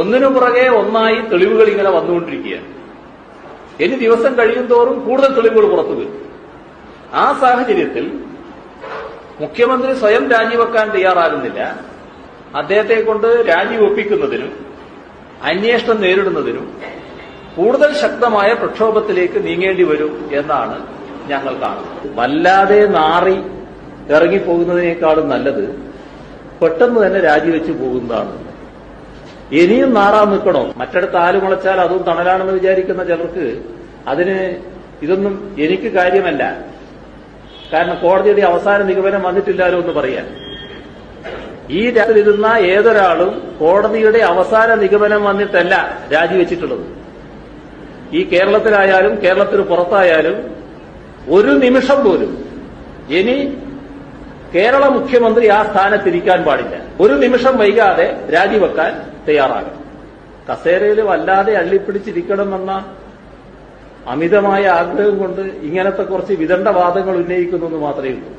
ഒന്നിനു പുറകെ ഒന്നായി തെളിവുകൾ ഇങ്ങനെ വന്നുകൊണ്ടിരിക്കുകയാണ്. ഇനി ദിവസം കഴിയും തോറും കൂടുതൽ തെളിവുകൾ പുറത്തു വരും. ആ സാഹചര്യത്തിൽ മുഖ്യമന്ത്രി സ്വയം രാജിവെക്കാൻ തയ്യാറാകുന്നില്ല. അദ്ദേഹത്തെ കൊണ്ട് രാജിവെപ്പിക്കുന്നതിനും അന്വേഷണം നേരിടുന്നതിനും കൂടുതൽ ശക്തമായ പ്രക്ഷോഭത്തിലേക്ക് നീങ്ങേണ്ടി വരും എന്നാണ് ഞങ്ങൾ കാണുന്നത്. വല്ലാതെ നാറി ഇറങ്ങിപ്പോകുന്നതിനേക്കാളും നല്ലത് പെട്ടെന്ന് തന്നെ രാജിവെച്ചു പോകുന്നതാണ് ഇനിയും നാറാൻ നിൽക്കണോ? മറ്റടുത്ത് ആൽ മുളച്ചാൽ അതും തണലാണെന്ന് വിചാരിക്കുന്ന ചിലർക്ക് അതിന് ഇതൊന്നും എനിക്ക് കാര്യമല്ല. കാരണം കോടതിയുടെ അവസാന നിഗമനം വന്നിട്ടില്ലാലോ എന്ന് പറയാൻ. ഈ രാജ്യത്തിരുന്ന ഏതൊരാളും കോടതിയുടെ അവസാന നിഗമനം വന്നിട്ടല്ല രാജിവെച്ചിട്ടുള്ളത്. ഈ കേരളത്തിലായാലും കേരളത്തിന് പുറത്തായാലും ഒരു നിമിഷം പോലും ഇനി കേരള മുഖ്യമന്ത്രി ആ സ്ഥാനത്തിരിക്കാൻ പാടില്ല. ഒരു നിമിഷം വൈകാതെ രാജിവെക്കാൻ തയ്യാറാകണം. കസേരയിൽ വല്ലാതെ അള്ളിപ്പിടിച്ചിരിക്കണമെന്ന അമിതമായ ആഗ്രഹം കൊണ്ട് ഇങ്ങനത്തെ കുറച്ച് വിദണ്ഡവാദങ്ങൾ ഉന്നയിക്കുന്നു മാത്രമേ ഉള്ളൂ.